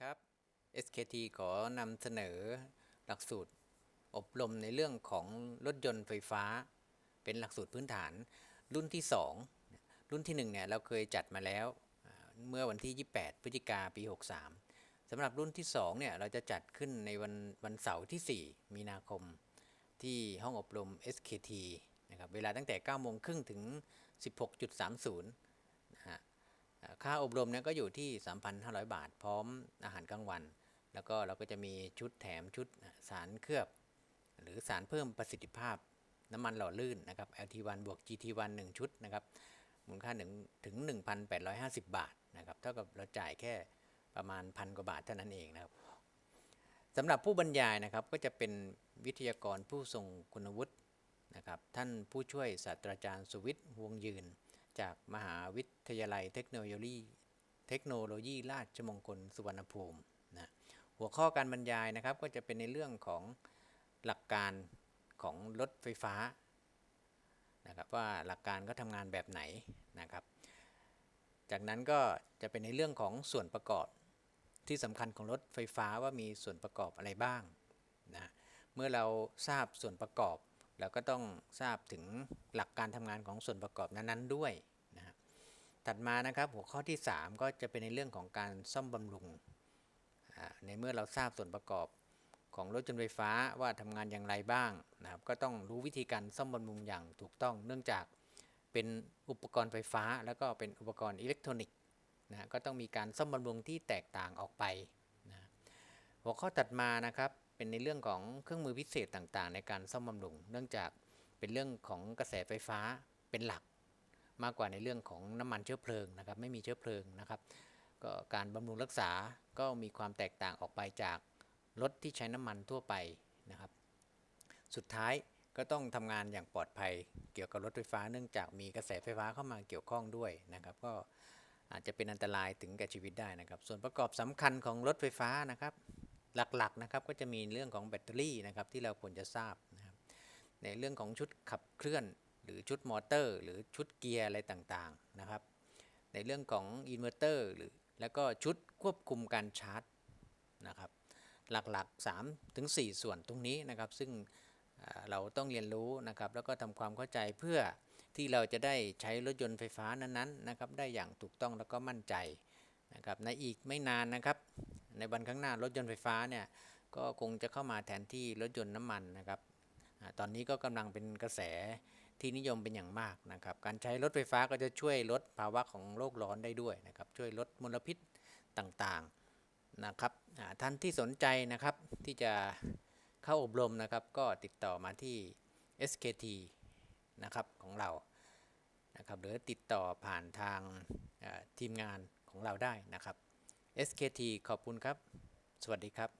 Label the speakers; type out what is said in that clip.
Speaker 1: ครับ SKT ขอนำเสนอหลักสูตรอบรมในเรื่องของรถยนต์ไฟฟ้า เป็นหลักสูตรพื้นฐานรุ่นที่ 2 รุ่นที่ 1 เนี่ย เราเคยจัดมาแล้ว เมื่อวันที่ 28 พฤศจิกาปี 63สำหรับรุ่นที่ 2 เนี่ย เราจะจัดขึ้นในวันวันเสาร์ที่ 4 มีนาคม ที่ห้องอบรม SKT นะครับเวลาตั้งแต่ 9 โมงครึ่งถึง 16.30 ค่าอบรมเนี่ยก็อยู่ที่ 3,500 บาท พร้อมอาหารกลางวัน แล้วก็เราก็จะมีชุดแถมชุดสารเคลือบ หรือสารเพิ่มประสิทธิภาพ น้ำมันหล่อลื่นนะครับ LT1 บวก GT1 1 ชุดนะครับมูลค่าหนึ่งถึง 1,850 บาทนะครับเท่ากับเราจ่ายแค่ประมาณพันกว่าบาทเท่านั้นเองนะครับสำหรับผู้บรรยายนะครับก็จะเป็นวิทยากรผู้ทรงคุณวุฒินะครับท่านผู้ช่วยศาสตราจารย์สุวิทย์วงยืน จากมหาวิทยาลัยเทคโนโลยีเทคโนโลยีราชมงคลสุวรรณภูมินะหัวข้อการบรรยายนะครับก็จะเป็นในเรื่องของหลักการของรถไฟฟ้านะครับว่าหลักการก็ทำงานแบบไหนนะครับ จากนั้นก็จะเป็นในเรื่องของส่วนประกอบที่สำคัญของรถไฟฟ้าว่ามีส่วนประกอบอะไรบ้างนะเมื่อเราทราบส่วนประกอบ เราก็ต้องทราบถึงหลักการทำงานของส่วนประกอบนั้นๆด้วยนะฮะถัดมานะครับหัวข้อที่ 3 ก็จะเป็นในเรื่องของการซ่อมบำรุงอ่าในเมื่อเราทราบส่วนประกอบของรถยนต์ไฟฟ้าว่าทำงานอย่างไรบ้างนะครับ ก็ต้องรู้วิธีการซ่อมบำรุงอย่างถูกต้องเนื่องจากเป็นอุปกรณ์ไฟฟ้า แล้วก็เป็นอุปกรณ์อิเล็กทรอนิกส์นะก็ต้องมีการซ่อมบำรุงที่แตกต่างออกไปนะหัวข้อถัดมานะครับ เป็นในเรื่องของเครื่องมือพิเศษต่างๆ ในการซ่อมบำรุง เนื่องจากเป็นเรื่องของกระแสไฟฟ้าเป็นหลัก มากกว่าในเรื่องของน้ำมันเชื้อเพลิงนะครับ ไม่มีเชื้อเพลิงนะครับ ก็การบำรุงรักษาก็มีความแตกต่างออกไปจากรถที่ใช้น้ำมันทั่วไปนะครับ สุดท้ายก็ต้องทำงานอย่างปลอดภัยเกี่ยวกับรถไฟฟ้า เนื่องจากมีกระแสไฟฟ้าเข้ามาเกี่ยวข้องด้วยนะครับ ก็อาจจะเป็นอันตรายถึงแก่ชีวิตได้นะครับ ส่วนประกอบสำคัญของรถไฟฟ้านะครับ หลักๆนะครับก็จะมีเรื่องของแบตเตอรี่นะครับที่เราควรจะทราบนะครับในเรื่องของชุดขับเคลื่อน หรือชุดมอเตอร์ หรือชุดเกียร์อะไรต่างๆนะครับ ในเรื่องของอินเวอร์เตอร์หรือแล้วก็ชุดควบคุมการชาร์จนะครับ หลักๆ3ถึง4ส่วนตรงนี้นะครับ ซึ่งเราต้องเรียนรู้นะครับ แล้วก็ทำความเข้าใจเพื่อที่เราจะได้ใช้รถยนต์ไฟฟ้านั้นๆนะครับ ได้อย่างถูกต้องแล้วก็มั่นใจนะครับในอีกไม่นานนะครับ ในวันข้างหน้ารถยนต์ไฟฟ้าเนี่ยก็คงจะเข้ามาแทนที่รถยนต์น้ำมันนะครับตอนนี้ก็กำลังเป็นกระแสที่นิยมเป็นอย่างมากนะครับ การใช้รถไฟฟ้าก็จะช่วยลดภาวะของโลกร้อนได้ด้วยนะครับ ช่วยลดมลพิษต่างๆนะครับท่านที่สนใจนะครับที่จะเข้าอบรมนะครับก็ติดต่อมาที่ SKT นะครับของเรานะครับหรือติดต่อผ่านทางทีมงานของเราได้นะครับ SKT ขอบคุณครับ สวัสดีครับ